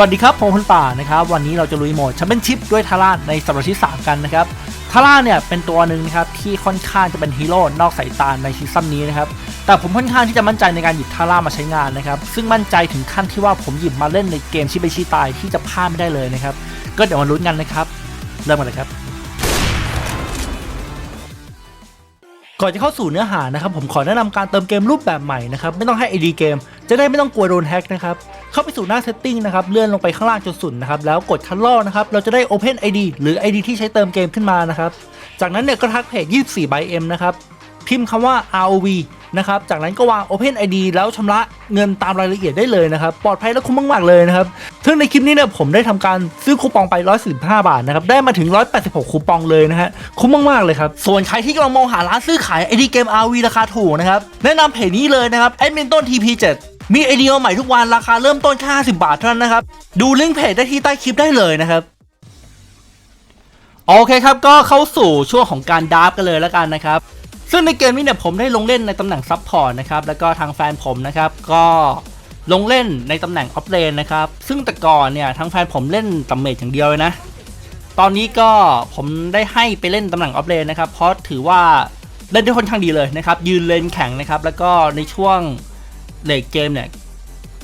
วัสดีครับผมคนป่านะครับวันนี้เราจะลุยโหมดแชมเปี้ยนชิพด้วยทาร่าในสัปดาห์ที่ 3 กันนะครับทาร่าเนี่ยเป็นตัวหนึ่งนะครับที่ค่อนข้างจะเป็นฮีโร่นอกสายตาในซีซั่นนี้นะครับแต่ผมค่อนข้างที่จะมั่นใจในการหยิบทาร่ามาใช้งานนะครับซึ่งมั่นใจถึงขั้นที่ว่าผมหยิบมาเล่นในเกมชิปไปชิตายที่จะพลาดไม่ได้เลยนะครับก็เดี๋ยวมาลุ้นกันนะครับเริ่มกันเลยครับก่อนจะเข้าสู่เนื้อหานะครับผมขอแนะนำการเติมเกมรูปแบบใหม่นะครับไม่ต้องให้ ID เกม จะได้ไม่ต้องกลัวโดนแฮ็กนะครับ เข้าไปสู่หน้า setting นะครับ เลื่อนลงไปข้างล่างจนสุดนะครับ แล้วกดคันลอกนะครับ เราจะได้ Open ID หรือ ID ที่ใช้เติมเกมขึ้นมานะครับ จากนั้นเนี่ยก็ทักเพจ 24 by M นะครับ พิมพ์คำว่า ROV นะครับ จากนั้นก็วาง Open ID แล้วชำระเงินตามรายละเอียดได้เลยนะครับ ปลอดภัยและคุ้มมากๆเลยนะครับซึ่งในคลิปนี้เนี่ยผมได้ทำการซื้อคูปองไป115บาทนะครับ ได้มาถึง 186 คูปองเลยนะฮะ คุ้มมากๆเลยครับ ส่วนใครที่กำลังมองหาร้านซื้อขาย ID เกม RV ราคาถูกนะครับ แนะนำเพจนี้เลยนะครับ แอดมินต้น TP7 มีไอเดียใหม่ทุกวันราคาเริ่มต้นแค่50 บาทเท่านั้นนะครับ ดูลิงก์เพจได้ที่ใต้คลิปได้เลยนะครับโอเคครับก็เข้าสู่ช่วงของการดราฟกันเลยแล้วกันนะครับ ซึ่งในเกมนี้เนี่ยผมได้ลงเล่นในตำแหน่งซับพอร์ตนะครับแล้วก็ทางแฟนผมนะครับก็ลงเล่นในตำแหน่งออฟเลนนะครับซึ่งแต่ก่อนเนี่ยทางแฟนผมเล่นตัมเมจอย่างเดียวเลยนะ ตอนนี้ก็ผมได้ให้ไปเล่นตำแหน่งออฟเลนนะครับเพราะถือว่าเล่นได้ค่อนข้างดีเลยนะครับยืนเลนแข็งนะครับแล้วก็ในช่วง เลกเกมเนี่ย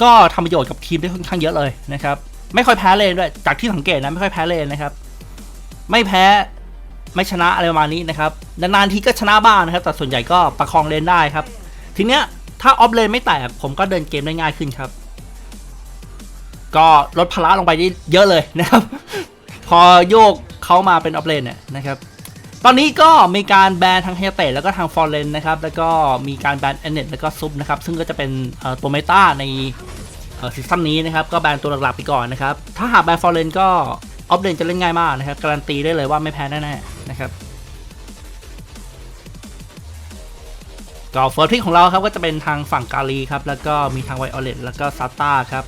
ก็ทำประโยชน์กับทีมได้ค่อนข้างเยอะเลยนะครับ ไม่ค่อยแพ้เลนด้วย จากที่สังเกตนะไม่ค่อยแพ้เลนนะครับ ไม่แพ้ไม่ชนะอะไรประมาณนี้นะครับ นานๆทีก็ชนะบ้างนะครับ แต่ส่วนใหญ่ก็ประคองเลนได้ครับ ทีเนี้ยถ้าออฟเลนไม่แตกผมก็เดินเกมได้ง่ายขึ้นครับ ก็ลดภาระลงไปได้เยอะเลยนะครับ พอโยกเขามาเป็นออฟเลนเนี่ยนะครับ ตอนนี้ก็มีการแบนทางเฮเตแล้วก็ทางฟอร์เรนนะครับ แล้วก็มีการแบนแอนเนตแล้วก็ซุปนะครับ ซึ่งก็จะเป็นตัวเมตาในซีซั่นนี้นะครับ ก็แบนตัวหลักๆไปก่อนนะครับ ถ้าหากแบนฟอร์เรนก็ออฟเลนจะเล่นง่ายมากนะครับ การันตีได้เลยว่าไม่แพ้แน่ๆนะครับก็เฟิร์สพิกของเราครับก็จะเป็นทางฝั่งกาลีครับ แล้วก็มีทางไวโอเลตแล้วก็ซาต้าครับ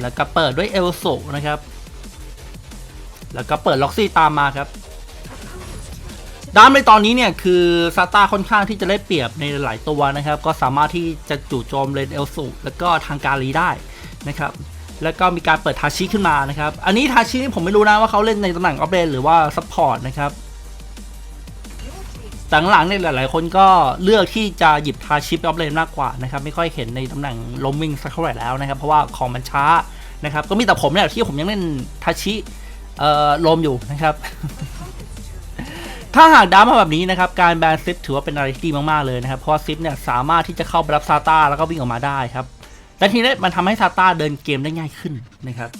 แล้วก็เปิดด้วยเอลโซนะครับ แล้วก็เปิดล็อกซี่ตามมาครับ ด้านในตอนนี้เนี่ยคือซาต้าค่อนข้างที่จะได้เปรียบในหลายตัวนะครับ ก็สามารถที่จะจู่โจมเลนเอลสุแล้วก็ทางการลีได้นะครับแล้วก็มีการเปิดทาชิขึ้นมานะครับ อันนี้ทาชิผมไม่รู้นะว่าเขาเล่นในตำแหน่งออฟเลนหรือว่าซัพพอร์ตนะครับแต่หลังๆเนี่ยหลาย ๆ คนก็เลือกที่จะหยิบทาชิปออฟเลนมากกว่านะครับไม่ค่อยเห็นในตำแหน่งลมวิ่งสักเท่าไหร่แล้วนะครับ เพราะว่าของมันช้านะครับ ก็มีแต่ผมเนี่ยที่ผมยังเล่นทาชิเอ่อลมอยู่นะครับ ถ้าหากดามาแบบนี้นะครับ การแบนซิปถือว่าเป็นอะไรที่ดีมากๆเลยนะครับ เพราะซิปเนี่ยสามารถที่จะเข้าไปรับซาต้าแล้วก็วิ่งออกมาได้ครับ และทีนี้มันทำให้ซาต้าเดินเกมได้ง่ายขึ้นนะครับ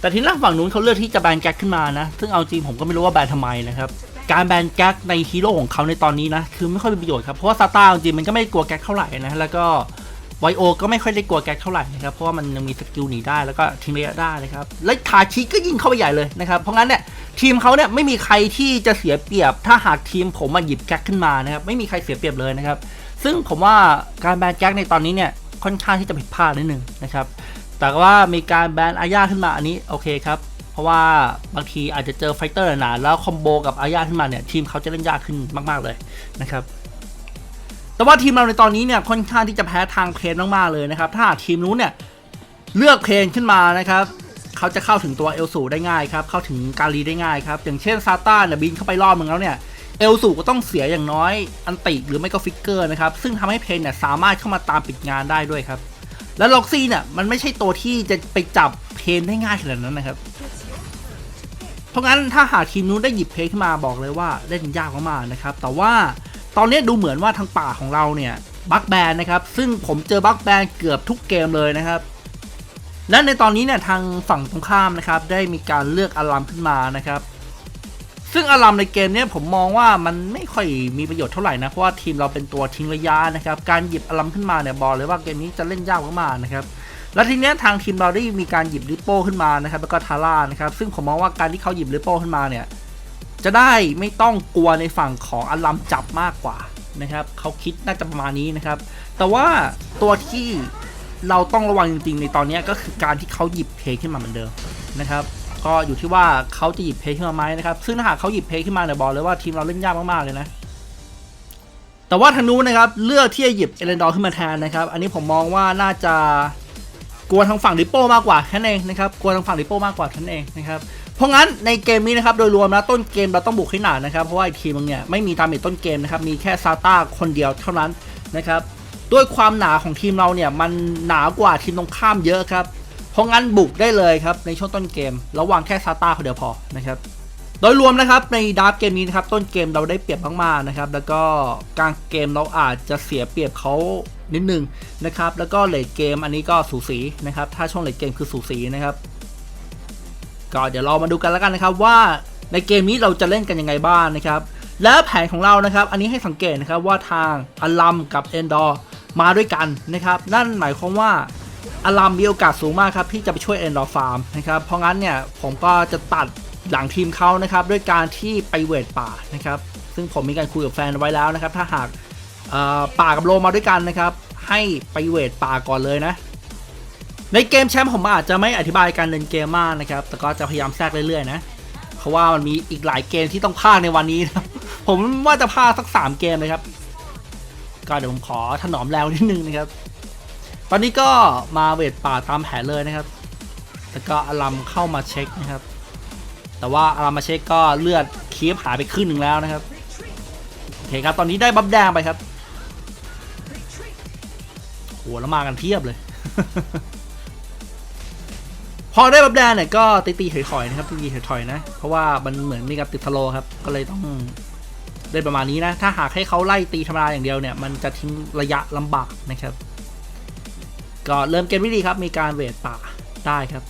แต่ทีนี้ฝั่งนู้นเขาเลือกที่จะแบนแก๊กขึ้นมานะ ซึ่งเอาจริงผมก็ไม่รู้ว่าแบนทำไมนะครับ การแบนแก๊กในฮีโร่ของเขาในตอนนี้นะ คือไม่ค่อยมีประโยชน์ครับ เพราะว่าซาต้าจริงมันก็ไม่กลัวแก๊กเท่าไหร่นะ แล้วก็ ไวโอก็ไม่ค่อยได้กลัวแก๊กเท่าไหร่นะครับเพราะว่ามันยังมีสกิลหนีได้แล้วก็ทิ้งระยะได้นะครับและทาชิก็ยิงเข้าไปใหญ่เลยนะครับเพราะงั้นเนี่ยทีมเขาเนี่ยไม่มีใครที่จะเสียเปรียบ ถ้าหากทีมผมมาหยิบแก๊กขึ้นมานะครับไม่มีใครเสียเปรียบเลยนะครับซึ่งผมว่าการแบนแก๊กในตอนนี้เนี่ยค่อนข้างที่จะผิดพลาดนิดนึงนะครับแต่ว่ามีการแบนอาญาขึ้นมาอันนี้โอเคครับเพราะว่าบางทีอาจจะเจอไฟเตอร์หนาแล้วคอมโบกับอาญาขึ้นมาเนี่ยทีมเขาจะเล่นยากขึ้นมาก ๆเลยนะครับ แต่ว่าทีมเราในตอนนี้เนี่ยค่อนข้างที่จะแพ้ทางเพลนมากๆเลยนะครับ ถ้าหากทีมนู้นเนี่ยเลือกเพลนขึ้นมานะครับเขาจะเข้าถึงตัวเอลสูได้ง่ายครับเข้าถึงกาลีได้ง่ายครับอย่างเช่นซาต้าเนี่ยบินเข้าไปรอบมึงแล้วเนี่ยเอลสูก็ต้องเสียอย่างน้อยอันติหรือไม่ก็ฟิกเกอร์นะครับซึ่งทำให้เพนเนี่ยสามารถเข้ามาตามปิดงานได้ด้วยครับ แล้วล็อกซี่เนี่ยมันไม่ใช่ตัวที่จะไปจับเพนได้ง่ายขนาดนั้นนะครับ เพราะงั้นถ้าหากทีมนู้นได้หยิบเพนขึ้นมาบอกเลยว่าเล่นยากมากๆนะครับ แต่ว่า ตอนนี้ดูเหมือนว่าทางป่าของเราเนี่ยบัคแบนนะครับ ซึ่งผมเจอบัคแบนเกือบทุกเกมเลยนะครับ และในตอนนี้เนี่ยทางฝั่งตรงข้ามนะครับ ได้มีการเลือกอารัมขึ้นมานะครับ ซึ่งอารัมในเกมเนี้ยผมมองว่ามันไม่ค่อยมีประโยชน์เท่าไหร่นะ เพราะว่าทีมเราเป็นตัวทิ้งระยะนะครับ การหยิบอารัมขึ้นมาเนี่ยบอกเลยว่าเกมนี้จะเล่นยากมากๆนะครับแล้วทีเนี้ยทางทีมเราได้มีการหยิบริปโป้ขึ้นมานะครับ แล้วก็ทาร่านะครับ ซึ่งผมมองว่าการที่เขาหยิบริปโป้ขึ้นมาเนี่ย จะได้ไม่ต้องกลัวในฝั่งของอารัมจับมากกว่านะครับเขาคิดน่าจะประมาณนี้นะครับ แต่ว่าตัวที่เราต้องระวังจริงๆในตอนนี้ก็คือการที่เขาหยิบเพลงขึ้นมาเหมือนเดิมนะครับก็อยู่ที่ว่าเขาจะหยิบเพลงขึ้นมาไหมนะครับ ซึ่งถ้าหากเขาหยิบเพลงขึ้นมาเนี่ยบอกเลยว่าทีมเราเล่นยากมากๆเลยนะ แต่ว่าทางนู้นนะครับเลือกที่จะหยิบเอเลนดอร์ขึ้นมาแทนนะครับ อันนี้ผมมองว่าน่าจะกลัวทางฝั่งริปโป้มากกว่าแค่นั้นเองนะครับ กลัวทางฝั่งริปโป้มากกว่าแค่นั้นเองนะครับ เพราะงั้นในเกมนี้นะครับโดยรวมแล้วต้นเกมเราต้องบุกให้หนานะครับเพราะว่าอีกทีมนึงเนี่ยไม่มีตามเมจต้นเกมนะครับมีแค่ซาต้าคนเดียวเท่านั้นนะครับด้วยความหนาของทีมเราเนี่ยมันหนากว่าทีมตรงข้ามเยอะครับเพราะงั้นบุกได้เลยครับในช่วงต้นเกมระวังแค่ซาต้าคนเดียวพอนะครับโดยรวมนะครับในดาร์ฟเกมนี้นะครับต้นเกมเราได้เปรียบมากๆนะครับแล้วก็กลางเกมเราอาจจะเสียเปรียบเขานิดนึงนะครับแล้วก็เลดเกมอันนี้ก็สูสีนะครับถ้าช่วงเลดเกมคือสูสีนะครับ ก็เดี๋ยวเรามาดูกันแล้วกันนะครับว่าในเกมนี้เราจะเล่นกันยังไงบ้างนะครับ และแผนของเรานะครับ อันนี้ให้สังเกตนะครับว่าทางอลัมกับเอนดอร์มาด้วยกันนะครับ นั่นหมายความว่าอลัมมีโอกาสสูงมากครับที่จะไปช่วยเอนดอร์ฟาร์มนะครับ เพราะงั้นเนี่ยผมก็จะตัดหลังทีมเขานะครับด้วยการที่ไปเวทป่านะครับ ซึ่งผมมีการคุยกับแฟนไว้แล้วนะครับ ถ้าหากป่ากับโลมาด้วยกันนะครับ ให้ไปเวทป่าก่อนเลยนะ ในเกมแชมป์ผมอาจจะไม่อธิบายการเล่นเกมมากนะครับ แต่ก็จะพยายามแทรกเรื่อยๆนะ เพราะว่ามันมีอีกหลายเกมที่ต้องพากในวันนี้นะผมว่าจะพากสัก 3 เกมเลยครับ ก็เดี๋ยวผมขอถนอมแรงนิดนึงนะครับ ตอนนี้ก็มาเวทป่าตามแผนเลยนะครับ แล้วก็อลัมเข้ามาเช็คนะครับ แต่ว่าอารามาเช็คก็เลือดคีฟหายไปครึ่งหนึ่งแล้วนะครับ โอเคครับ ตอนนี้ได้บัฟแดงไปครับโหแล้วมากันเพียบเลย พอได้บัฟแดงเนี่ยก็ตีตีๆถอยๆนะครับตีตีๆถอยๆนะ เพราะว่ามันเหมือนมีกับติดทะโลครับ ก็เลยต้องได้ประมาณนี้นะ ถ้าหากให้เขาไล่ตีธรรมดาอย่างเดียวเนี่ย มันจะทิ้งระยะลำบากนะครับ ก็เริ่มเกมไม่ดีครับ มีการเวทป่าได้ครับ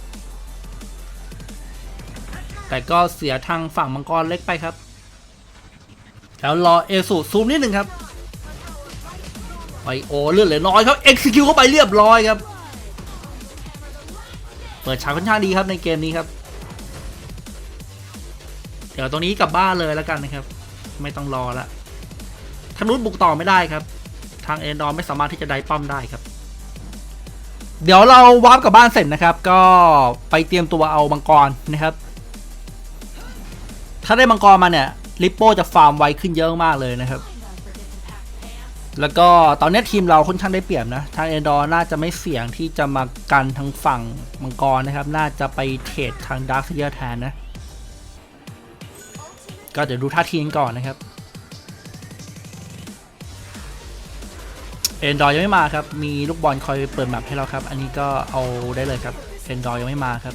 แต่ก็เสียทางฝั่งมังกรเล็กไปครับ แล้วรอเอสูซูมนิดหนึ่งครับไอโอเลือดเหลือน้อยครับ execute เข้าไปเรียบร้อยครับ เปิดฉากค่อนข้างดีครับในเกมนี้ครับ เดี๋ยวตรงนี้กลับบ้านเลยแล้วกันนะครับ ไม่ต้องรอละทางนู้นบุกต่อไม่ได้ครับ ทางเอนดอร์ไม่สามารถที่จะได้ป้อมได้ครับ เดี๋ยวเราวาร์ปกลับบ้านเสร็จนะครับ ก็ไปเตรียมตัวเอามังกรนะครับ ถ้าได้มังกรมาเนี่ยลิปโป้จะฟาร์มไวขึ้นเยอะมากเลยนะครับ แล้วก็ตอนนี้ทีมเราค่อนข้างได้เปรียบนะ ทางเอนดอร์น่าจะไม่เสี่ยงที่จะมากันทางฝั่งมังกรนะครับ น่าจะไปเทรดทางดาร์คเซียแทนนะ ก็เดี๋ยวดูท่าทีกันก่อนนะครับ เอนดอร์ยังไม่มาครับ มีลูกบอลคอยเปิดแมปให้เราครับ อันนี้ก็เอาได้เลยครับ เอนดอร์ยังไม่มาครับ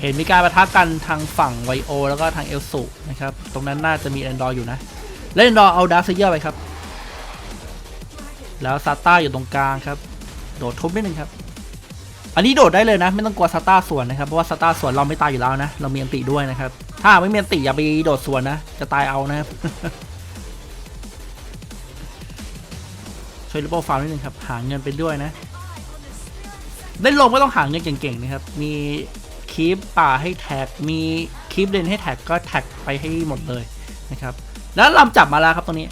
เห็นมีการประทะกันทางฝั่งไวโอ แล้วก็ทางเอลสุนะครับ ตรงนั้นน่าจะมีแอนดอร์อยู่นะ แล้วแอนดอเอาดาร์ซเยอร์ไปครับ แล้วซาต้าอยู่ตรงกลางครับ โดดทุบนิดนึงครับ อันนี้โดดได้เลยนะ ไม่ต้องกลัวซาต้าสวนนะครับ เพราะว่าซาต้าสวนเราไม่ตายอยู่แล้วนะ เรามีอันติด้วยนะครับ ถ้าไม่มีอันติอย่าไปโดดสวนนะ จะตายเอานะครับช่วยริปเปิลฟาร์มนิดนึงครับ หาเงินไปด้วยนะเล่นลงก็ต้องหาเงินเก่งๆนะครับ มีคีปป่าให้แท็ก มีคีปเลนให้แท็กก็แท็กไปให้หมดเลยนะครับ แล้วลำจับมาแล้วครับตรงนี้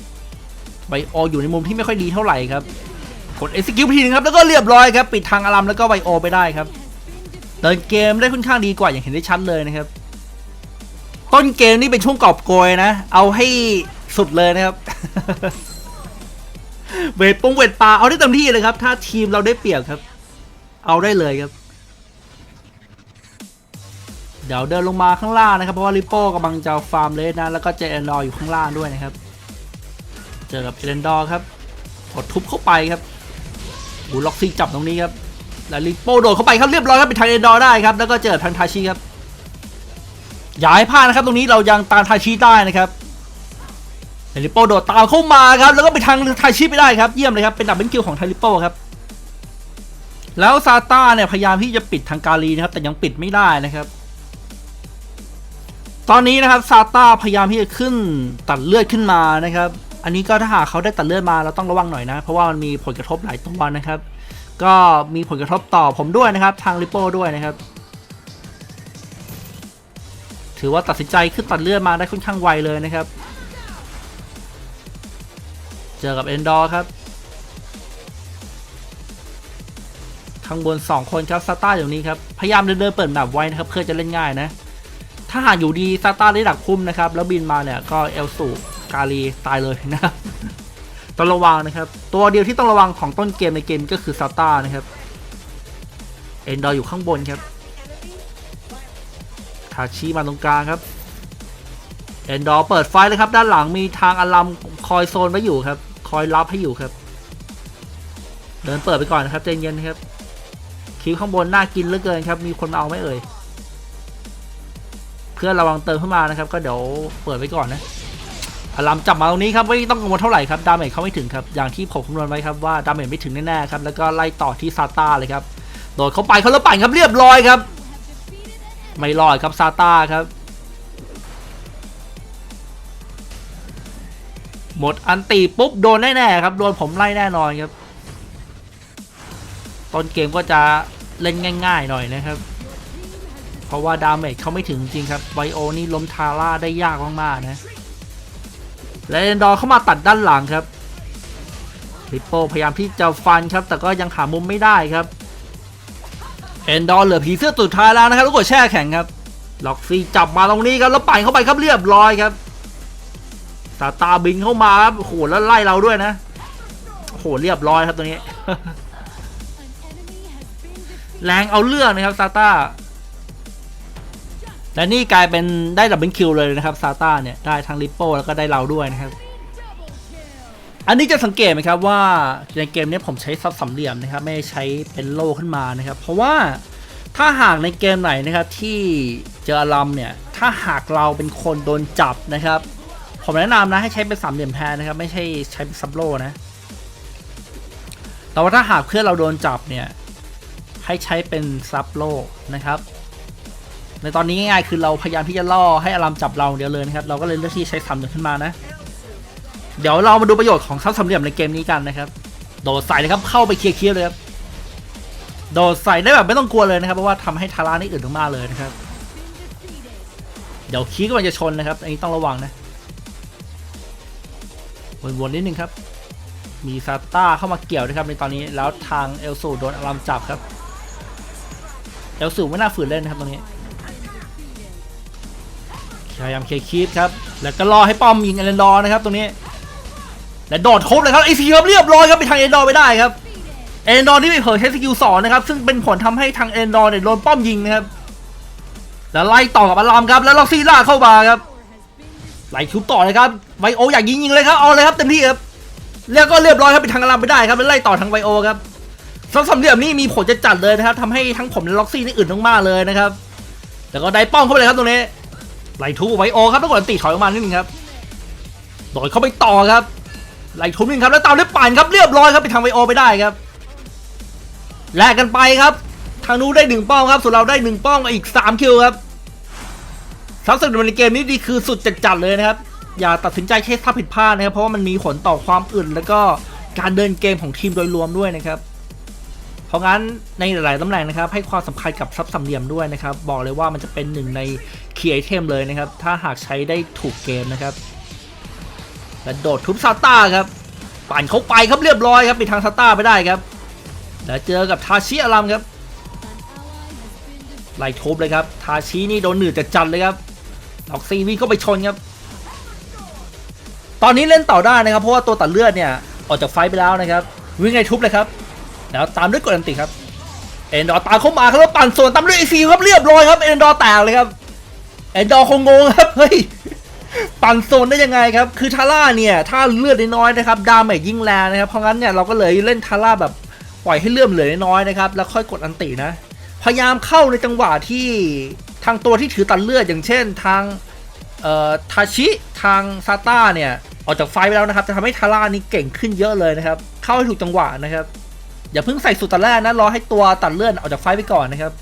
ไบโออยู่ในมุมที่ไม่ค่อยดีเท่าไหร่ครับกด execute ทีนึงครับแล้วก็เรียบร้อยครับปิดทางอารัมแล้วก็ไบโอไปได้ครับเดินเกมได้ค่อนข้างดีกว่าอย่างเห็นได้ชัดเลยนะครับ ต้นเกมนี่เป็นช่วงกอบโกยนะ เอาให้สุดเลยนะครับเวทปงเวทปลาเอาได้เต็มที่เลยครับ ถ้าทีมเราได้เปรียบครับ เอาได้เลยครับ เดี๋ยวเดินลงมาข้างล่างนะครับ เพราะว่าริโป้กำลังจะฟาร์มเลสนะ แล้วก็เจเอนดอร์อยู่ข้างล่างด้วยนะครับ เจอกับเอเนดอร์ครับกดทุบเข้าไปครับบูล็อกซี่จับตรงนี้ครับ แล้วริโป้โดดเข้าไปครับเรียบร้อยครับเป็นทางเอนดอร์ได้ครับ แล้วก็เจอทางทาชิครับ อย่าให้พลาดนะครับ ตรงนี้เรายังตามทาชิได้นะครับเฮลิโป้โดดตามเข้ามาครับ แล้วก็ไปทางทาชิไปได้ครับ เยี่ยมเลยครับ เป็นดับเบิลคิวของทาริโป้ครับแล้วซาต้าเนี่ยพยายามที่จะปิดทางกาลีนะครับ แต่ยังปิดไม่ได้นะครับ ตอนนี้นะครับซาต้าพยายามที่จะขึ้นตัดเลือดขึ้นมานะครับ อันนี้ก็ถ้าหากเขาได้ตัดเลือดมาเราต้องระวังหน่อยนะ เพราะว่ามันมีผลกระทบหลายตัวนะครับ ก็มีผลกระทบต่อผมด้วยนะครับ ทางริปโป้ด้วยนะครับ ถือว่าตัดสินใจขึ้นตัดเลือดมาได้ค่อนข้างไวเลยนะครับ เจอกับเอนดอร์ครับข้างบน 2 คนครับซาต้าอยู่นี้ครับ พยายามเดินเดินเปิดหนับไว้นะครับ เพื่อจะเล่นง่ายนะ ถ้าหากอยู่ดีซาต้าได้ดักพุ่มนะครับ แล้วบินมาเนี่ยก็เอลสูกาลีตายเลยนะครับต้องระวังนะครับ ตัวเดียวที่ต้องระวังของต้นเกมในเกมก็คือซาต้านะครับ เอนดอร์อยู่ข้างบนครับทาชิมาตรงกลางครับ เอนดอร์เปิดไฟเลยครับ ด้านหลังมีทางอลัมคอยโซนไว้อยู่ครับ คอยรับให้อยู่ครับ เดินเปิดไปก่อนนะครับใจเย็นครับคิวข้างบนน่ากินเหลือเกินครับ มีคนมาเอาไหมเอ่ย เพื่อระวังเติมเข้ามานะครับก็เดี๋ยวเปิดไว้ก่อนนะอลัมจับมาตรงนี้ครับไม่ต้องกังวลเท่าไหร่ครับดาเมจเขาไม่ถึงครับอย่างที่ผมคำนวณไว้ครับว่าดาเมจไม่ถึงแน่ๆครับแล้วก็ไล่ต่อที่ซาต้าเลยครับโดดเข้าไปเขาแล้วปั่นครับเรียบร้อยครับ ไม่รอดครับซาต้าครับ หมดอันตีปุ๊บโดนแน่ๆครับโดนผมไล่แน่นอนครับ ต้นเกมก็จะเล่นง่าย ๆ หน่อยนะครับ เพราะว่าดาเมจเขาไม่ถึงจริงครับไวโอนี่ล้มทาร่าได้ยากมากๆนะและเอนดอร์เข้ามาตัดด้านหลังครับริปโปพยายามที่จะฟันครับ แต่ก็ยังหามุมไม่ได้ครับเอนดอร์เหลือผีเสื้อสุดท้ายแล้วนะครับล้วกดแช่แข็งครับล็อกซี่จับมาตรงนี้ครับแล้วปั่นเข้าไปครับเรียบร้อยครับตาตาบินเข้ามาครับโหแล้วไล่เราด้วยนะโหเรียบร้อยครับตรงนี้ แรงเอาเรื่องนะครับซาต้า และนี่กลายเป็นได้ดับเบิลคิวเลยนะครับซาต้าเนี่ยได้ทั้งลิปโป้แล้วก็ได้เราด้วยนะครับ อันนี้จะสังเกตไหมครับว่าในเกมนี้ผมใช้ซับสามเหลี่ยมนะครับไม่ใช้เป็นโล่ขึ้นมานะครับ เพราะว่าถ้าหากในเกมไหนนะครับที่เจออลัมเนี่ยถ้าหากเราเป็นคนโดนจับนะครับ ผมแนะนำนะให้ใช้เป็นสามเหลี่ยมแทนนะครับ ไม่ใช่ใช้เป็นซับโล่นะแต่ว่าถ้าหากเพื่อนเราโดนจับเนี่ยให้ใช้เป็นซับโล่นะครับ ในตอนนี้ง่ายๆคือเราพยายามที่จะล่อให้อารามจับเราเดียวเลยนะครับ เราก็เลยเลือกที่ใช้สามเหลี่ยมขึ้นมานะ เดี๋ยวเรามาดูประโยชน์ของซับสามเหลี่ยมในเกมนี้กันนะครับ โดดใส่เลยครับเข้าไปเคลียร์เลยครับ โดดใส่ได้แบบไม่ต้องกลัวเลยนะครับ เพราะว่าทำให้ทาร่านี่อื่นมากเลยนะครับ เดี๋ยวคีก็มันจะชนนะครับ อันนี้ต้องระวังนะ วนๆนิดนึงครับ มีซาต้าเข้ามาเกี่ยวนะครับในตอนนี้ แล้วทางเอลสูโดนอารามจับครับ เอลสูไม่น่าฝืนเล่นนะครับตรงนี้ พยายามเคลียร์คีปครับ แล้วก็รอให้ป้อมยิงเอเลนดอร์นะครับตรงนี้ และโดดทุบเลยครับไอซีครับเรียบร้อยครับไปทางเอเลนดอร์ไม่ได้ครับ เอเลนดอร์ที่ไปเผยใช้สกิลสองนะครับ ซึ่งเป็นผลทำให้ทางเอเลนดอร์เนี่ยโดนป้อมยิงนะครับ แล้วไล่ต่อกับอารามครับ แล้วล็อกซี่ล่าเข้ามาครับไล่ชุบต่อเลยครับ ไวโออยากยิงยิงเลยครับ เอาเลยครับเต็มที่ครับ แล้วก็เรียบร้อยครับไปทางอารามไม่ได้ครับแล้วไล่ต่อทางไวโอครับสองสามเหลี่ยมนี่มีผลจะจัดเลยนะครับทำให้ทั้งผมและล็อกซี่นี่อื่นมากๆเลยนะครับแล้วก็ได้ป้อมเข้าไปเลยครับตรงนี้ ไลทุบไวโอครับต้องกดอันตีถอยออกมานิดนึงครับโดดเข้าไปต่อครับไลทุบนึงครับแล้วตามด้วยปั่นครับเรียบร้อยครับไปทางไวโอไปได้ครับแลกกันไปครับ ทางนู้นได้หนึ่งป้อมครับส่วนเราได้หนึ่งป้อมกับอีกสามคิวครับทักษะในเกมนี้ดีคือสุดจัดๆเลยนะครับอย่าตัดสินใจแค่ถ้าผิดพลาดนะครับ เพราะว่ามันมีผลต่อความอื่นแล้วก็การเดินเกมของทีมโดยรวมด้วยนะครับ เพราะงั้นในหลายๆตำแหน่งนะครับ ให้ความสำคัญกับซับสามเหลี่ยมด้วยนะครับ บอกเลยว่ามันจะเป็นหนึ่งใน คีย์ไอเทมเลยนะครับ ถ้าหากใช้ได้ถูกเกมนะครับและโดดทุบซาต้าครับ ปั่นเข้าไปครับเรียบร้อยครับไปทางซาต้าไปได้ครับ แล้วเจอกับทาชิอารัมครับไล่ทุบเลยครับ ทาชินี่โดนหนืดจัดจัดเลยครับล็อกซีวิ่งเข้าไปชนครับ ตอนนี้เล่นต่อได้นะครับ เพราะว่าตัวตัดเลือดเนี่ยออกจากไฟไปแล้วนะครับ วิ่งไงทุบเลยครับ แล้วตามด้วยกดอันติครับ เอ็นดอร์ตามเข้ามาครับแล้วปั่นส่วนตามด้วยไอซีครับเรียบร้อยครับ เอ็นดอร์แตกเลยครับ เอนดอร์คงงงครับเฮ้ยปั่นโซนได้ยังไงครับ คือทาร่าเนี่ย ถ้าเลือดน้อยนะครับดาเมจยิ่งแรงนะครับ เพราะงั้นเนี่ยเราก็เลยเล่นทาร่าแบบปล่อยให้เลื่อมเหลือน้อยนะครับ แล้วค่อยกดอันตินะ พยายามเข้าในจังหวะที่ทางตัวที่ถือตัดเลือดอย่างเช่นทางเอ่อทาชิทางซาต้าเนี่ย ออกจากไฟไปแล้วนะครับ จะทำให้ทาร่านี่เก่งขึ้นเยอะเลยนะครับ เข้าให้ถูกจังหวะนะครับ อย่าเพิ่งใส่สุดตัดแรกนะรอให้ตัวตัดเลือนออกจากไฟไปก่อนนะครับ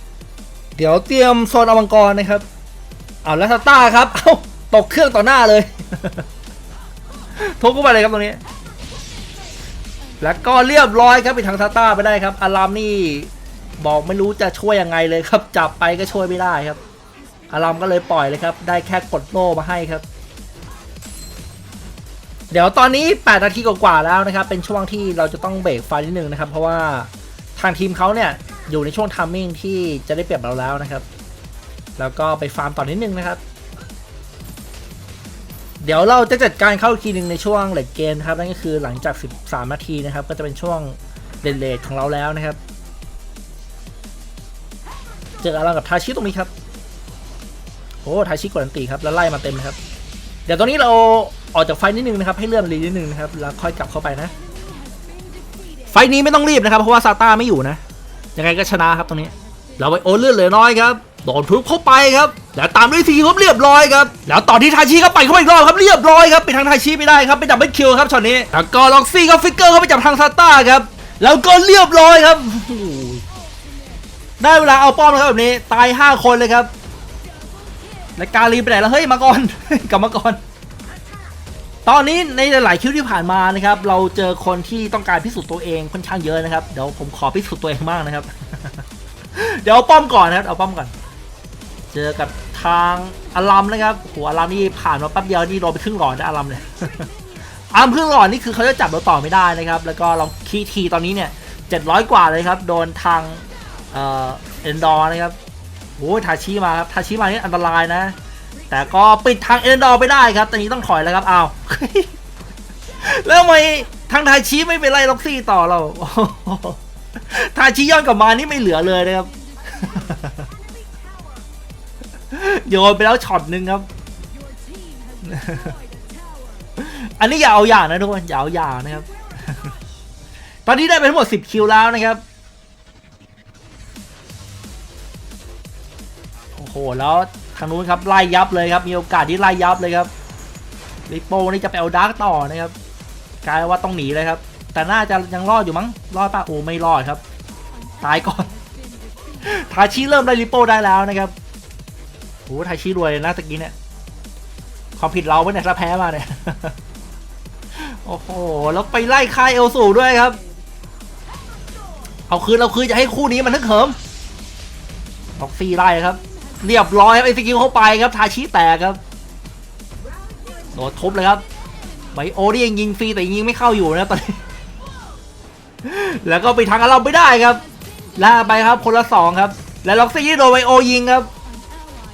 เดี๋ยวเตรียมโซนอวังกรนะครับ เอาแล้วซาต้าครับ เอ้าตกเครื่องต่อหน้าเลย ทุบเข้าไปเลยครับตรงนี้ แล้วก็เรียบร้อยครับไปทางซาต้าไปได้ครับ อารามนี่บอกไม่รู้จะช่วยยังไงเลยครับ จับไปก็ช่วยไม่ได้ครับ อารามก็เลยปล่อยเลยครับ ได้แค่กดโล่มาให้ครับ เดี๋ยวตอนนี้ 8 นาทีกว่าๆแล้วนะครับ เป็นช่วงที่เราจะต้องเบรกไฟนิดนึงนะครับ เพราะว่าทางทีมเขาเนี่ยอยู่ในช่วงทามมิ่งที่จะได้เปรียบเราแล้วนะครับ แล้วก็ไปฟาร์มต่อนิดนึงนะครับ เดี๋ยวเราจะจัดการเข้าทีหนึ่งในช่วงเลดเกมนครับนั่นก็คือหลังจาก 13 นาทีนะครับ ก็จะเป็นช่วงเลดเลดของเราแล้วนะครับ เจออารัมกับทาชิตรงนี้ครับโอ้ทาชิกดอันตีครับแล้วไล่มาเต็มครับ เดี๋ยวตรงนี้เราออกจากไฟนิดนึงนะครับ ให้เลื่อนรีนิดนึงนะครับแล้วค่อยกลับเข้าไปนะ ไฟนี้ไม่ต้องรีบนะครับ เพราะว่าซาต้าไม่อยู่นะยังไงก็ชนะครับตรงนี้ เราไปโอนเลื่อนเหลือน้อยครับ โดนทุบเข้าไปครับแล้วตามด้วยทีครับเรียบร้อยครับแล้วต่อที่ทาชิครับไปเข้าไปอีกรอบครับเรียบร้อยครับไปทางทาชิไม่ได้ครับไปจับเบ็คิวครับช็อตนี้แล้วก็ล็อกซี่ครับฟิกเกอร์เข้าไปจับทางซาต้าครับแล้วก็เรียบร้อยครับได้เวลาเอาป้อมแล้วครับแบบนี้ตาย 5 คนเลยครับและกาลีไปไหนแล้วเฮ้ยมาก่อนกลับมาก่อนตอนนี้ในหลายๆคิวที่ผ่านมานะครับ เราเจอคนที่ต้องการพิสูจน์ตัวเองค่อนข้างเยอะนะครับ เดี๋ยวผมขอพิสูจน์ตัวเองบ้างนะครับ เดี๋ยวเอาป้อมก่อนนะครับเอาป้อมก่อน เจอกับทางอารัมนะครับหัวอารัมนี่ผ่านมาแป๊บเดียวนี่โดนไปครึ่งหลอดนะอารัมเนี่ยอารัมครึ่งหลอดนี่คือเขาจะจับเราต่อไม่ได้นะครับ แล้วก็ลองคีทีตอนนี้เนี่ยเจ็ดร้อยกว่าเลยครับ โดนทางเอ่อเอนดอร์นะครับโอ้ยทาชิมาครับทาชิมานี่อันตรายนะ แต่ก็ปิดทางเอ็นดอร์ไปได้ครับ ตอนนี้ต้องถอยแล้วครับอ้าวแล้วทำไมทางทาชิไม่ไปไล่ล็อกซี่ต่อเราทาชิย้อนกลับมานี่ไม่เหลือเลยนะครับ โยนไปแล้วช็อตหนึ่งครับ อันนี้อย่าเอาอย่างนะทุกคนอย่าเอาอย่างนะครับ ตอนนี้ได้ไปทั้งหมด 10 คิวแล้วนะครับ โอ้โห แล้วทางนู้นครับไล่ยับเลยครับ มีโอกาสที่ไล่ยับเลยครับลิโป้นี่จะไปเอาดาร์กต่อนะครับกลายว่าต้องหนีเลยครับ แต่น่าจะยังรอดอยู่มั้ง รอดป่ะโอ้ไม่รอดครับ ตายก่อน ทาชิเริ่มได้ลิโป้ได้แล้วนะครับ โอ้ทาชิรวยนะตะกี้เนี่ยความผิดเราไว้เนี่ยถ้าแพ้มาเนี่ย โอ้โห แล้วไปไล่ค่ายเอลสูด้วยครับ เอาคืนเอาคืนจะให้คู่นี้มันทึกเหิมล็อกซี่ไล่ครับ เรียบร้อยครับไอสกิลเข้าไปครับ ทาชิแตกครับโดดทุบเลยครับไบโอที่ยังยิงฟรีแต่ยิงไม่เข้าอยู่นะตอนนี้ แล้วก็ไปทางอารัมไม่ได้ครับล่าไปครับคนละสองครับ แล้วล็อกซี่โดนไบโอยิงครับ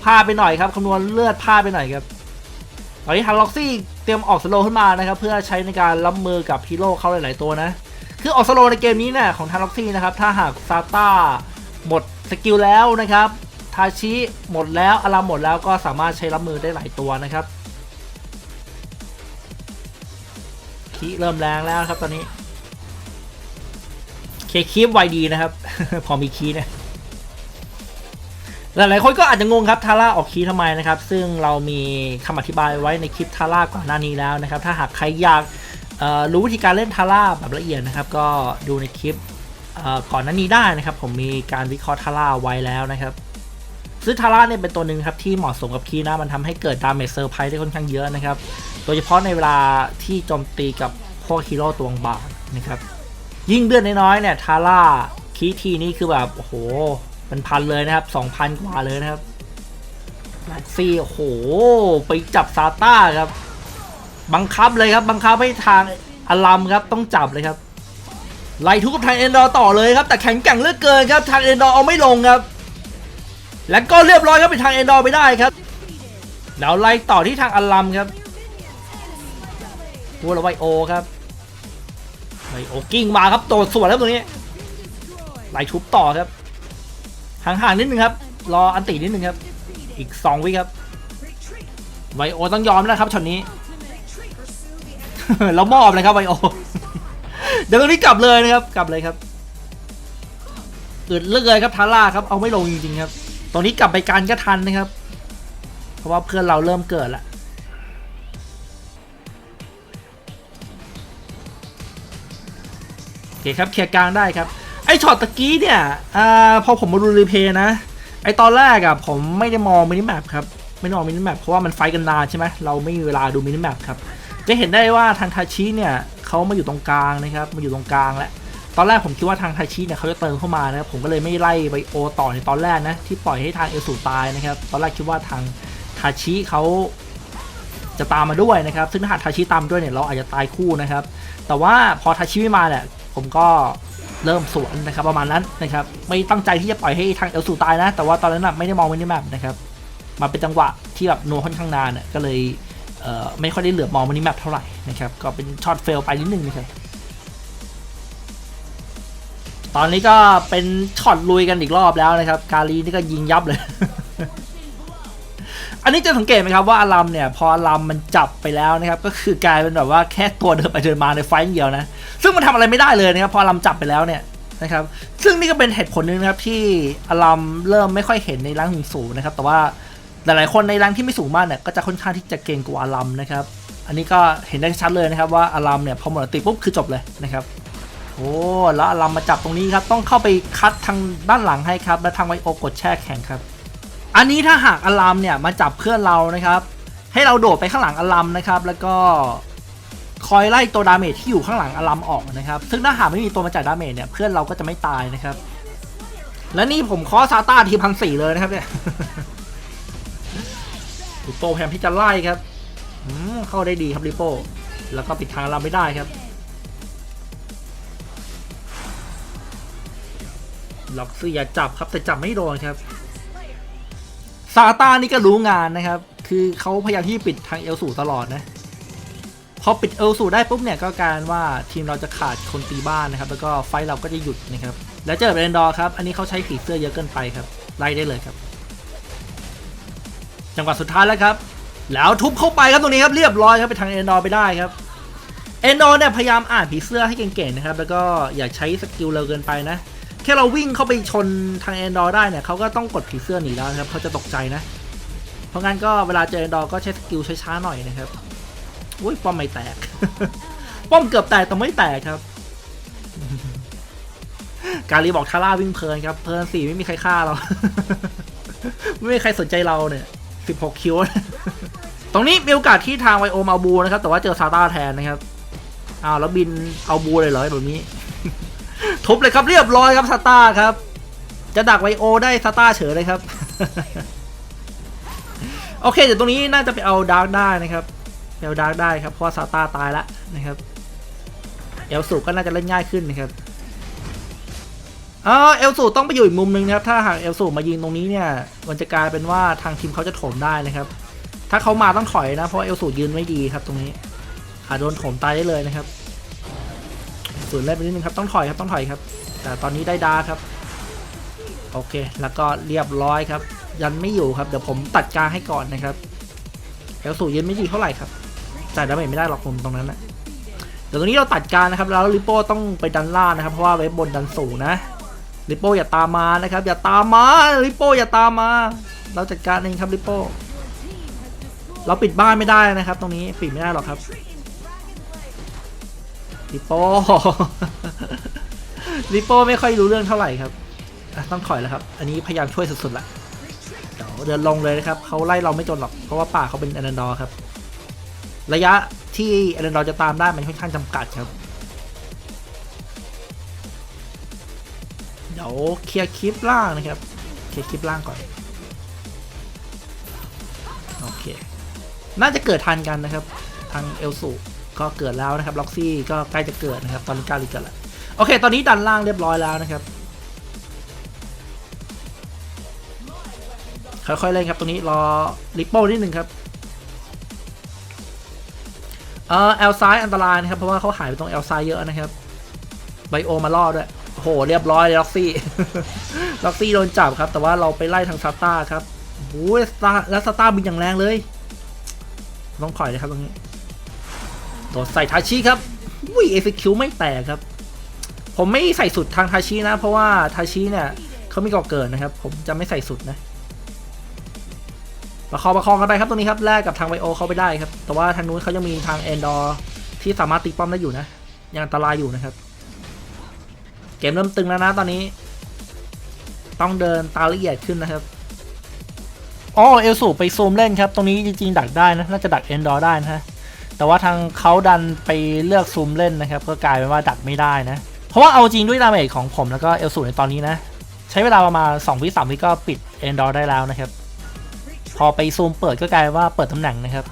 พลาดไปหน่อยครับคำนวณเลือดพลาดไปหน่อยครับตอนนี้ทางล็อกซี่เตรียมออกสโลขึ้นมานะครับเพื่อใช้ในการรับมือกับฮีโร่เขาหลาย ๆ ตัวนะ คือออกสโลในเกมนี้เนี่ยของทางล็อกซี่นะครับถ้าหากซาต้าหมดสกิลแล้วนะครับทาชิหมดแล้วอารามหมดแล้วก็สามารถใช้รับมือได้หลายตัวนะครับคีเริ่มแรงแล้วครับตอนนี้ เคคีฟไวดีนะครับ พอมีคีเนี่ย หลายๆคนก็อาจจะงงครับทาร่าออกคีย์ทำไมนะครับ ซึ่งเรามีคำอธิบายไว้ในคลิปทาร่าก่อนหน้านี้แล้วนะครับ ถ้าหากใครอยากรู้วิธีการเล่นทาร่าแบบละเอียดนะครับ ก็ดูในคลิปก่อนหน้านี้ได้นะครับ ผมมีการวิเคราะห์ทาร่าไว้แล้วนะครับซึ่งทาร่าเนี่ยเป็นตัวหนึ่งครับที่เหมาะสมกับคีย์นะมันทำให้เกิดดาเมจเซอร์ไพรส์ได้ค่อนข้างเยอะนะครับ โดยเฉพาะในเวลาที่โจมตีกับพวกฮีโร่ตัวบางนะครับ ยิ่งเลือดน้อยๆเนี่ยทาร่าคีทีนี่คือแบบโอ้โห เป็นพันเลยนะครับสองพันกว่าเลยนะครับลักซี่โอ้โห ไปจับซาต้าครับ บังคับเลยครับ บังคับให้ทางอลัมครับ ต้องจับเลยครับ ไล่ทุกกับทางเอ็นดอร์ต่อเลยครับ แต่แข็งแกร่งเลือกเกินครับ ทางเอ็นดอร์เอาไม่ลงครับ แล้วก็เรียบร้อยครับไปทางเอ็นดอร์ไปได้ครับ แล้วไล่ต่อที่ทางอลัมครับวัวละไวโอครับไวโอกิ้งมาครับโดดสวนแล้วตรงนี้ไล่ทุบต่อครับ ห่างๆนิดนึงครับ รออันตินิดนึงครับ อีก 2 วิครับ ไวโอต้องยอมแล้วครับช็อตนี้แล้วมอบเลยครับไวโอ เดี๋ยวตรงนี้กลับเลยนะครับ กลับเลยครับอึดเลือกเลยครับทาร่าครับ เอาไม่ลงจริงๆครับ ตรงนี้กลับไปการก็ทันนะครับ เพราะว่าเพื่อนเราเริ่มเกิดล้วโอเคครับเคลียร์กลางได้ครับ อช็อตตะกี้เนี่ยอ่าพอผมมาดูรีเพย์นะ ไอตอนแรกอะผมไม่ได้มองมินิแมปครับ ไม่ได้มองมินิแมปเพราะว่ามันไฟกันนานใช่ไหมเราไม่มีเวลาดูมินิแมปครับ จะเห็นได้ว่าทางทาชิเนี่ยเขามาอยู่ตรงกลางนะครับ มาอยู่ตรงกลางแหล้วตอนแรกผมคิดว่าทางทาชิเนี่ยเขาจะเติมเข้ามานะครับผมก็เลยไม่ไล่ไบโอต่อในตอนแรกนะ ที่ปล่อยให้ทางเอลสูตายนะครับ ตอนแรกคิดว่าทางทาชิเขาจะตามมาด้วยนะครับ ซึ่งถ้าหากทาชิตามด้วยเนี่ยเราอาจจะตายคู่นะครับ แต่ว่าพอทาชิไม่มาเนี่ยผมก็ เริ่มสวนนะครับประมาณนั้นนะครับไม่ตั้งใจที่จะปล่อยให้ทางเอลสูตายนะ แต่ว่าตอนนั้นไม่ได้มองมินิแมปนะครับมาเป็นจังหวะที่แบบโนค่อนข้างนานน่ะก็เลยเไม่ค่อยได้เหลือบมองมินิแมปเท่าไหร่นะครับก็เป็นช็อตเฟลไปนิดนึงนะครับตอนนี้ก็เป็นช็อตลุยกันอีกรอบแล้วนะครับ กาลีนี่ก็ยิงยับเลย อันนี้จะสังเกตไหมครับว่าอารัมเนี่ยพออารัมมันจับไปแล้วนะครับก็คือกลายเป็นแบบว่าแค่ตัวเดินไปเดินมาในไฟต์เดียวนะซึ่งมันทำอะไรไม่ได้เลยนะครับพออารัมจับไปแล้วเนี่ยนะครับซึ่งนี่ก็เป็นเหตุผลหนึ่งนะครับที่อารัมเริ่มไม่ค่อยเห็นในร่งสูงนะครับแต่ว่าหลายๆคนในร่างที่ไม่สูงมากเนี่ยก็จะค่อนข้างที่จะเก่งกว่าอารัมนะครับอันนี้ก็เห็นได้ชัดเลยนะครับว่าอารัมเนี่ยพอหมดติปุ๊บคือจบเลยนะครับโอ้แล้วอารัมมาจับตรงนี้ครับต้องเข้าไปคัดทางด้านหลังให้ครับและทางไวโอกดแช่แข็งครับ อันนี้ถ้าหากอารัมเนี่ยมาจับเพื่อนเรานะครับ ให้เราโดดไปข้างหลังอารัมนะครับ แล้วก็คอยไล่ตัวดาเมจที่อยู่ข้างหลังอารัมออกนะครับ ซึ่งถ้าหากไม่มีตัวมาจ่ายดาเมจเนี่ยเพื่อนเราก็จะไม่ตายนะครับ และนี่ผมคอซาต้าทีพันสี่เลยนะครับเนี่ยลิโป้พยายามที่จะไล่ครับอืมเข้าได้ดีครับลิโป้ แล้วก็ปิดทางเราไม่ได้ครับ ล็อกซี่อย่าจับครับแต่จับไม่โดนครับ ซาต้านี่ก็รู้งานนะครับ คือเขาพยายามที่ปิดทางเอลสูตลอดนะ พอปิดเอลสูได้ปุ๊บเนี่ยก็การว่าทีมเราจะขาดคนตีบ้านนะครับ แล้วก็ไฟเราก็จะหยุดนะครับ แล้วเจอเรนดอร์ครับ อันนี้เขาใช้ผีเสื้อเยอะเกินไปครับ ไล่ได้เลยครับ จังหวะสุดท้ายแล้วครับ แล้วทุบเข้าไปครับตรงนี้ครับ เรียบร้อยครับไปทางเอนดอร์ไปได้ครับ เอนดอร์เนี่ยพยายามอ่านผีเสื้อให้เก่งๆนะครับ แล้วก็อย่าใช้สกิลเร็วเกินไปนะ แค่เราวิ่งเข้าไปชนทางแอนดอร์ได้เนี่ยเขาก็ต้องกดผีเสื้อหนีแล้วนะครับเขาจะตกใจนะ เพราะงั้นก็เวลาเจอแอนดอร์ก็ใช้สกิลช้าๆหน่อยนะครับอุ้ยป้อมไม่แตก ป้อมเกือบแตกแต่ไม่แตกครับ การีบอกทาร่าวิ่งเพลินครับเพลินสี่ไม่มีใครฆ่าเรา ไม่มีใครสนใจเราเนี่ยสิบหกคิวตรงนี้มีโอกาสที่ทางไวโอมเอาบูนะครับ แต่ว่าเจอซาต้าแทนนะครับอ้าวแล้วบินเอาบูเลยเหรอแบบนี้ ทุบเลยครับเรียบร้อยครับซาต้าครับ จะดักไวโอได้ซาต้าเฉยเลยครับ โอเคเดี๋ยวตรงนี้น่าจะไปเอาดาร์กได้นะครับไปเอาดาร์กได้ครับเพราะว่าซาต้าตายแล้วนะครับเอลสูก็น่าจะเล่นง่ายขึ้นนะครับเออเอลสูต้องไปอยู่อีกมุมหนึงนะครับ ถ้าหากเอลสูมายิงตรงนี้เนี่ย มันจะกลายเป็นว่าทางทีมเขาจะโถมได้นะครับ ถ้าเขามาต้องถอยนะ เพราะเอลสูยืนไม่ดีครับตรงนี้อาจโดนโถมตายได้เลยนะครับ ฝืนเล่นไปนิดนึงครับต้องถอยครับต้องถอยครับ แต่ตอนนี้ได้ดาครับ โอเค แล้วก็เรียบร้อยครับ ยันไม่อยู่ครับเดี๋ยวผมตัดกลางให้ก่อนนะครับเอลสูยืนไม่ดีเท่าไหร่ครับจ่ายดาเมจไม่ได้หรอกผมตรงนั้นนะเดี๋ยวตรงนี้เราตัดกลางนะครับ แล้วลิโป้ต้องไปดันล่านะครับเพราะว่าเว็บบนดันสูงนะลิโป้อย่าตามมานะครับ อย่าตามมาลิโป้อย่าตามมา เราจัดการเองครับลิโป้เราปิดบ้านไม่ได้นะครับ ตรงนี้ปิดไม่ได้หรอกครับ ลิโป้ลิโป้ไม่ค่อยรู้เรื่องเท่าไหร่ครับต้องถอยแล้วครับ อันนี้พยายามช่วยสุดๆละเดี๋ยวเดินลงเลยนะครับเขาไล่เราไม่จนหรอก เพราะว่าป่าเขาเป็นอนันดอร์ครับ ระยะที่อนันดอร์จะตามได้มันค่อนข้างจำกัดครับ เดี๋ยวเคลียร์คลิปล่างนะครับ เคลียร์คลิปล่างก่อน โอเค น่าจะเกิดทันกันนะครับ ทางเอลสู ก็เกิดแล้วนะครับล็อกซี่ก็ใกล้จะเกิดนะครับ ตอนนี้กาลิเกิดแล้วโอเค ตอนนี้ดันล่างเรียบร้อยแล้วนะครับ ค่อยๆเล่นครับ ตรงนี้รอลิปโป้นิดนึงครับ เออแอลซ้ายอันตรายนะครับ เพราะว่าเขาหายไปตรงแอลซ้ายเยอะนะครับ ไบโอมาล่อด้วยโห เรียบร้อยล็อกซี่ ล็อกซี่โดนจับครับ แต่ว่าเราไปไล่ทางซาต้าครับโอ้ยสตาร์แล้วซาต้าบินอย่างแรงเลย ต้องถอยเลยครับตรงนี้ โดนใส่ทาชิครับอุ้ยเอฟคิวไม่แตกครับ ผมไม่ใส่สุดทางทาชินะ เพราะว่าทาชิเนี่ยเขาไม่ก่อเกิดนะครับ ผมจะไม่ใส่สุดนะประคองประคองกันไปครับตรงนี้ครับแลกกับทางไวโอเขาไปได้ครับ แต่ว่าทางนู้นเขายังมีทางแอนดอร์ที่สามารถตีป้อมได้อยู่นะ ยังอันตรายอยู่นะครับ เกมเริ่มตึงแล้วนะตอนนี้ ต้องเดินตาละเอียดขึ้นนะครับอ๋อเอลสูไปซูมเล่นครับ ตรงนี้จริงๆดักได้นะ น่าจะดักแอนดอร์ได้นะฮะ แต่ว่าทางเขาดันไปเลือกซูมเล่นนะครับ ก็กลายเป็นว่าดักไม่ได้นะ เพราะว่าเอาจริงด้วยดาเมจของผมแล้วก็เอลสูในตอนนี้นะ ใช้เวลาประมาณ2วิ3วิก็ปิดเอนดอร์ได้แล้วนะครับ พอไปซูมเปิดก็กลายว่าเปิดตำแหน่งนะครับ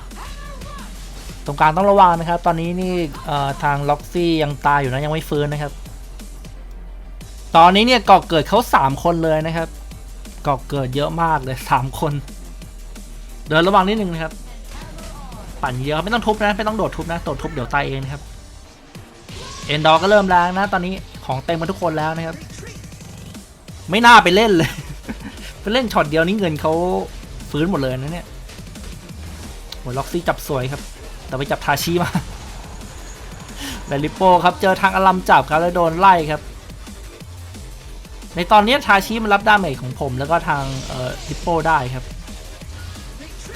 ตรงกลางต้องระวังนะครับ ตอนนี้นี่ทางล็อกซี่ยังตายอยู่นะยังไม่ฟื้นนะครับ ตอนนี้เนี่ยก่อเกิดเขา3 คนเลยนะครับก่อเกิดเยอะมากเลย3คน เดินระวังนิดนึงนะครับ ปั่นเยอะไม่ต้องทุบนะไม่ต้องโดดทุบนะโดดทุบเดี๋ยวตายเองนะครับเอ็นดอร์ก็เริ่มแรงนะ ตอนนี้ของเต็มมาทุกคนแล้วนะครับ ไม่น่าไปเล่นเลยไปเล่นช็อตเดียวนี้เงินเขาฟื้นหมดเลยนะเนี่ยโอ้ยล็อกซี่จับสวยครับ แต่ไปจับทาชิมาแลลิโป้ครับเจอทางอลัมจับครับแล้วโดนไล่ครับ ในตอนนี้ทาชิมันรับด้าเมจของผม แล้วก็ทางเอ่อลิโป้ได้ครับ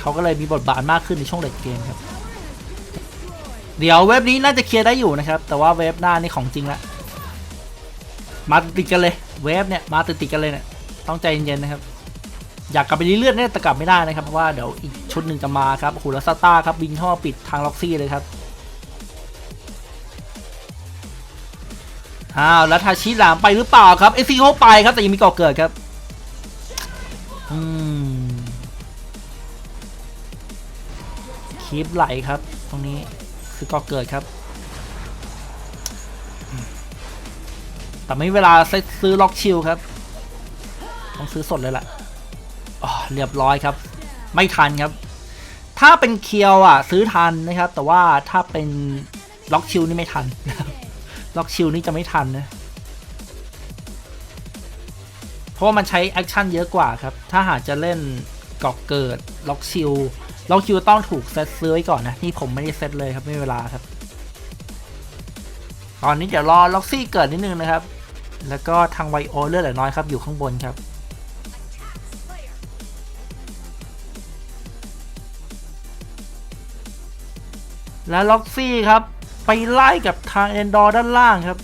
เขาก็เลยมีบทบาทมากขึ้นในช่วงเลดเกมครับ เดี๋ยวเว็บนี้น่าจะเคลียร์ได้อยู่นะครับ แต่ว่าเว็บหน้านี่ของจริงละมาติดกันเลยเว็บเนี่ยมาติดติดกันเลยเนี่ยต้องใจเย็นๆนะครับ อยากกลับไปรีเลือดเนี่ยแต่กลับไม่ได้นะครับเพราะว่าเดี๋ยวอีกชุดหนึ่งจะมาครับโอ้โหแล้วซาต้าครับบินเข้ามาปิดทางล็อกซี่เลยครับอ้าวแล้วทาชิหลามไปหรือเปล่าครับเอซีเขาไปครับแต่ยังมีก่อเกิดครับ คีบไหลครับ ตรงนี้คือก่อเกิดครับ แต่ไม่เวลาซื้อล็อกชิลครับ ต้องซื้อสดเลยแหละเรียบร้อยครับ ไม่ทันครับ ถ้าเป็นเคียวอะ ซื้อทันนะครับ แต่ว่าถ้าเป็นล็อกชิลนี่ไม่ทันล็อกชิลนี่จะไม่ทันนะเพราะว่ามันใช้แอคชั่นเยอะกว่าครับ ถ้าหากจะเล่นกอกเกิดล็อกชิล ล็อกชิลต้องถูกเซตซื้อไว้ก่อนนะนี่ผมไม่ได้เซตเลยครับไม่มีเวลาครับ ตอนนี้เดี๋ยวรอล็อกซี่เกิดนิดนึงนะครับ แล้วก็ทางไวโอเลือดเหลือน้อยครับอยู่ข้างบนครับและล็อกซี่ครับ ไปไล่กับทางเอนดอร์ด้านล่างครับ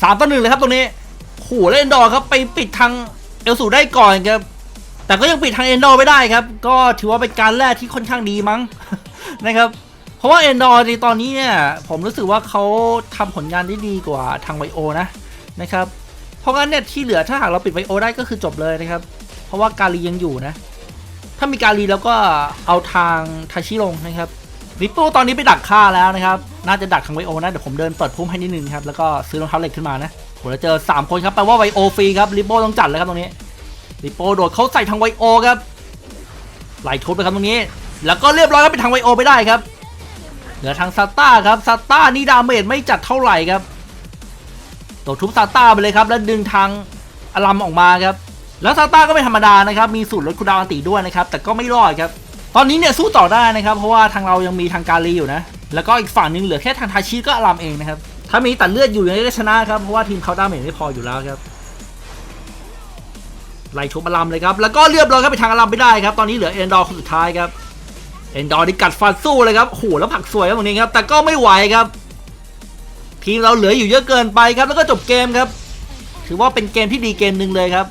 สามต่อหนึ่งเลยครับตรงนี้โหแล้วเอนดอร์ครับไปปิดทางเอลสูได้ก่อนครับ แต่ก็ยังปิดทางเอนดอร์ไม่ได้ครับ ก็ถือว่าเป็นการแรกที่ค่อนข้างดีมั้งนะครับ เพราะว่าเอนดอร์ในตอนนี้เนี่ยผมรู้สึกว่าเขาทำผลงานได้ดีกว่าทางไวโอนะนะครับ เพราะงั้นเนี่ยที่เหลือถ้าหากเราปิดไวโอได้ก็คือจบเลยนะครับ เพราะว่าการียังอยู่นะ ถ้ามีการีแล้วก็เอาทางทาชิลงนะครับริปโป้ตอนนี้ไปดักฆ่าแล้วนะครับ น่าจะดักทางไวโอนะ เดี๋ยวผมเดินเปิดพุ่มให้นิดนึงครับ แล้วก็ซื้อรองเท้าเหล็กขึ้นมานะโหแล้วเจอ 3 คนครับ แปลว่าไวโอฟรีครับริปโป้ต้องจัดเลยครับตรงนี้ ริโปโดดเขาใส่ทางไวโอครับไหลทุบไปครับตรงนี้ แล้วก็เรียบร้อยครับเป็นทางไวโอไปได้ครับเหลือทางซาต้าครับซาต้านี่ดาเมจไม่จัดเท่าไหร่ครับโดดทุบซาต้าไปเลยครับ แล้วดึงทางอลัมออกมาครับ แล้วซาต้าก็ไม่ธรรมดานะครับ มีสูตรลดคูดาวอันติด้วยนะครับ แต่ก็ไม่รอดครับ ตอนนี้เนี่ยสู้ต่อได้นะครับ เพราะว่าทางเรายังมีทางการีอยู่นะ แล้วก็อีกฝั่งหนึงเหลือแค่ทางทาชิก็อลัมเองนะครับ ถ้ามีตัดเลือดอยู่ยังไงก็ชนะครับ เพราะว่าทีมเขาดาเมจไม่พออยู่แล้วครับ ไล่ชมอลัมเลยครับ แล้วก็เรียบร้อยครับไปทางอลัมไม่ได้ครับ ตอนนี้เหลือเอ็นดอร์คนสุดท้ายครับ เอ็นดอร์ที่กัดฟันสู้เลยครับโหแล้วผักสวยครับตรงนี้ครับ แต่ก็ไม่ไหวครับ ทีมเราเหลืออยู่เยอะเกินไปครับ แล้วก็จบเกมครับ ถือว่าเป็นเกมที่ดีเกมหนึ่งเลยครับ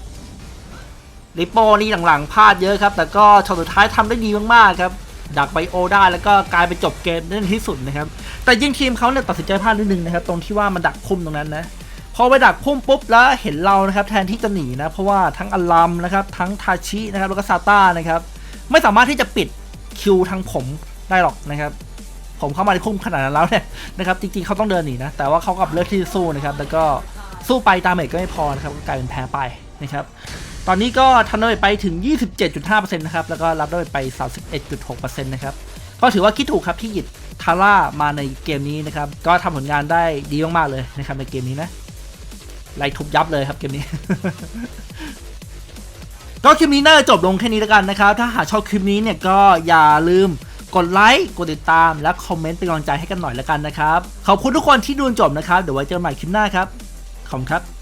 ริปโป้นี่หลังๆพลาดเยอะครับ แต่ก็ช็อตสุดท้ายทำได้ดีมากๆครับ ดักไบโอได้แล้วก็กลายเป็นจบเกมได้ในที่สุดนะครับ แต่ยิ่งทีมเขาเนี่ยตัดสินใจพลาดนิดนึงนะครับ ตรงที่ว่ามันดักพุ่มตรงนั้นนะ อไปดักพุ่มปุ๊บแล้วเห็นเรานะครับแทนที่จะหนีนะเพราะว่าทั้งอลัมนะครับทั้งทาชินะครับแล้วก็ซาต้านะครับไม่สามารถที่จะปิดคิวทางผมได้หรอกนะครับ ผมเข้ามาในพุ่มขนาดนั้นแล้วเนี่ยนะครับจริงๆเขาต้องเดินหนีนะแต่ว่าเขากลับเลือกที่จะสู้นะครับแล้วก็สู้ไปตามเมจก็ไม่พอนะครับก็กลายเป็นแพ้ไปนะครับตอนนี้ก็ทำได้ไปถึง 27.5%นะครับแล้วก็รับได้ไป 31.6%นะครับก็ถือว่าคิดถูกครับที่หยิบทาร่ามาในเกมนี้นะครับก็ทำผลงานได้ดีมากๆเลยนะครับในเกมนี้นะ ไล่ทุบยับเลยครับเกมนี้ ก็คลิปนี้น่าจะจบลงแค่นี้แล้วกันนะครับ ถ้าหากชอบคลิปนี้เนี่ยก็อย่าลืมกดไลค์ กดติดตาม และคอมเมนต์เป็นกำลังใจให้กันหน่อยแล้วกันนะครับ ขอบคุณทุกคนที่ดูจนจบนะครับ เดี๋ยวไว้เจอกันใหม่คลิปหน้าครับ ขอบคุณครับ